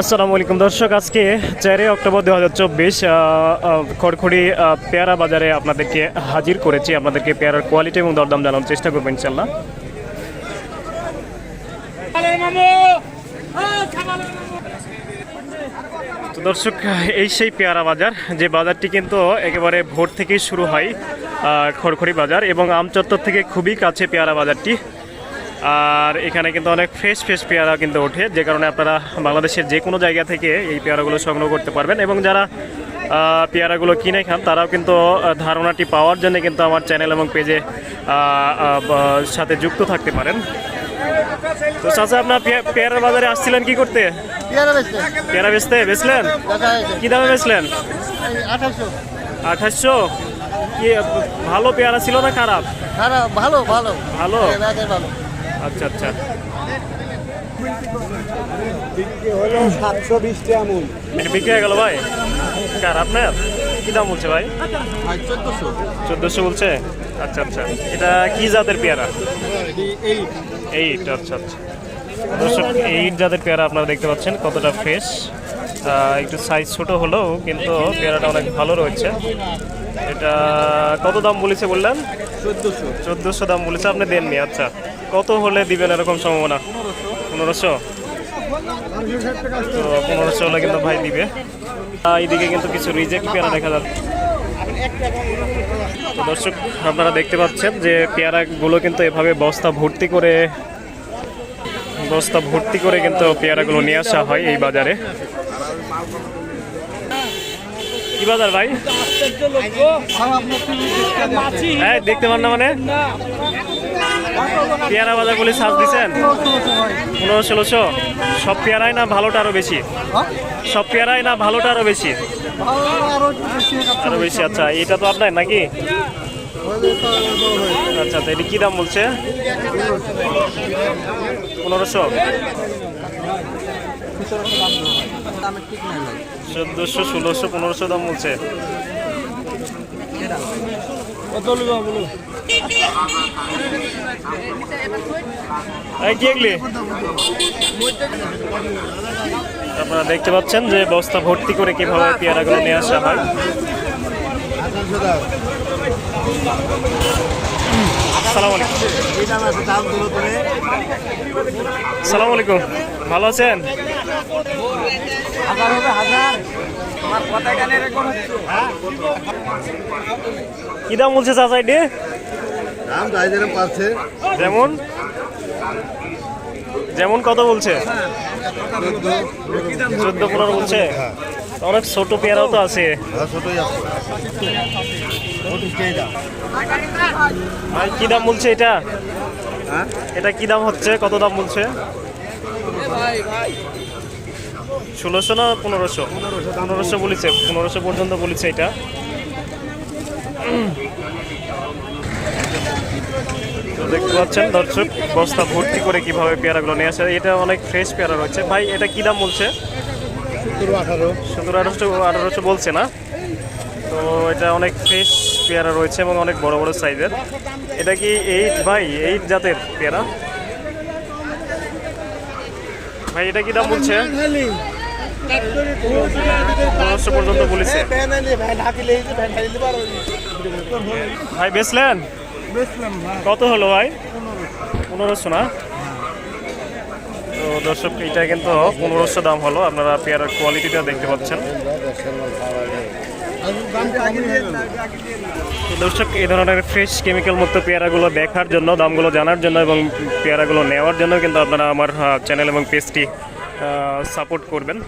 আসসালামু আলাইকুম। দর্শক, আজকে চারই অক্টোবর দু হাজার চব্বিশ খড়খড়ি পেয়ারা বাজারে আপনাদেরকে হাজির করেছি। আপনাদেরকে পেয়ারার কোয়ালিটি এবং দরদাম জানানোর চেষ্টা করব ইনশাল্লাহ তো দর্শক, এই সেই পেয়ারা বাজার, যে বাজারটি কিন্তু একেবারে ভোর থেকেই শুরু হয় খড়খড়ি বাজার এবং আমচত্বর থেকে খুবই কাছে পেয়ারা বাজারটি। আর এখানে কিন্তু অনেক ফ্রেশ ফ্রেশ পেয়ারা কিন্তু ওঠে। যে কারণে আপনারা বাংলাদেশের যে কোনো জায়গা থেকে এই পেয়ারাগুলো সংগ্রহ করতে পারবেন এবং যারা পেয়ারাগুলো কিনে খান তারাও কিন্তু ধারণাটি পাওয়ার জন্য কিন্তু আমার চ্যানেল এবং পেজে সাথে যুক্ত থাকতে পারেন। তো চাচা আপনার পেয়ারার বাজারে আসছিলেন কি করতে? পেয়ারা বেচতে। বেচলেন? কি দামে বেচলেন? আঠাশশো। আঠাশশো? কি ভালো পেয়ারা ছিল না খারাপ? খারাপ ভালো ভালো। ভালো? ভালো। আচ্ছা আচ্ছা। হলো সাতশো বিশ টাকা এটা বিক্রি হয়ে গেল ভাই? কার আপনার? কি দাম বলছে ভাই? চোদ্দশো। চোদ্দোশো বলছে? আচ্ছা আচ্ছা। এটা কি জাতের পেয়ারা? এইট আচ্ছা আচ্ছা। দর্শক এইট জাতের পেয়ারা আপনারা দেখতে পাচ্ছেন কতটা ফ্রেশ একটু সাইজ ছোট হলেও কিন্তু পেয়ারাটা অনেক ভালো রয়েছে। এটা কত দাম বলেছে বললেন? চোদ্দশো। চোদ্দোশো দাম বলেছে আপনি দেননি আচ্ছা। কত হলে দিবেন এরকম সম্ভাবনা? পনেরোশো? তো পনেরোশো হলে কিন্তু ভাই দিবে। এইদিকে কিন্তু কিছু রিজেক্ট পেয়ারা দেখা যাচ্ছে। দর্শক আপনারা দেখতে পাচ্ছেন যে পেয়ারাগুলো কিন্তু এভাবে বস্তা ভর্তি করে বস্তা ভর্তি করে কিন্তু পেয়ারাগুলো নিয়ে আসা হয় এই বাজারে। কি বাজার ভাই? হ্যাঁ দেখতে পান না মানে? পেয়ারা বাজার বলে সাজ দিচ্ছেন পনেরো ষোলোশো? সব পেয়ারাই না ভালোটা আরও বেশি? সব পেয়ারাই না ভালোটা আরও বেশি? আরও বেশি আচ্ছা। এটা তো আপনার নাকি? আচ্ছা আচ্ছা এটা কি দাম বলছে? পনেরোশো? চোদ্দোশো ষোলোশো পনেরোশো দাম বলছে? আপনারা দেখতে পাচ্ছেন যে বস্তা ভর্তি করে কীভাবে পেয়ারাগুলো নিয়ে আসা হয়। সালাম আলাইকুম। ভালো আছেন? কি দাম বলছে চাচা দাম যাই যেরকম পাচ্ছে। যেমন? যেমন কত বলছে? চোদ্দ পনেরো বলছে? অনেক ছোট পেয়ারাও তো আছে। আছে। দাম কি দাম বলছে এটা? হ্যাঁ? এটা কি দাম হচ্ছে? কত দাম বলছে? ষোলোশো না পনেরোশো? পনেরোশো বলেছে পনেরোশো পর্যন্ত বলেছে এটা। দেখতে পাচ্ছেন দর্শক বস্তা ভর্তি করে কীভাবে পেয়ারাগুলো নিয়ে আসে। এটা অনেক ফ্রেশ পেয়ারা রয়েছে। ভাই এটা কি দাম বলছে? সতেরো আঠারো। সতেরো আঠারোশো আঠারোশো বলছে না? তো এটা অনেক ফ্রেশ পেয়ারা রয়েছে এবং অনেক বড় বড় সাইজের। এটা কি এইট ভাই? এইট জাতের পেয়ারা? ভাই এটা কি দাম বলছে? পনেরোশো পর্যন্ত বলেছে। ভাই বেচলেন? কত হলো ভাই? পনেরোশো না? তো দর্শক এটা কিন্তু পনেরোশো দাম হলো। আপনারা পেয়ারার কোয়ালিটিটা দেখতে পাচ্ছেন। দর্শক এই ধরনের ফ্রেশ কেমিক্যাল মুক্ত পেয়ারাগুলো দেখার জন্য দামগুলো জানার জন্য এবং পেয়ারাগুলো নেওয়ার জন্য কিন্তু আপনারা আমার চ্যানেল এবং পেজটি সাপোর্ট করবেন।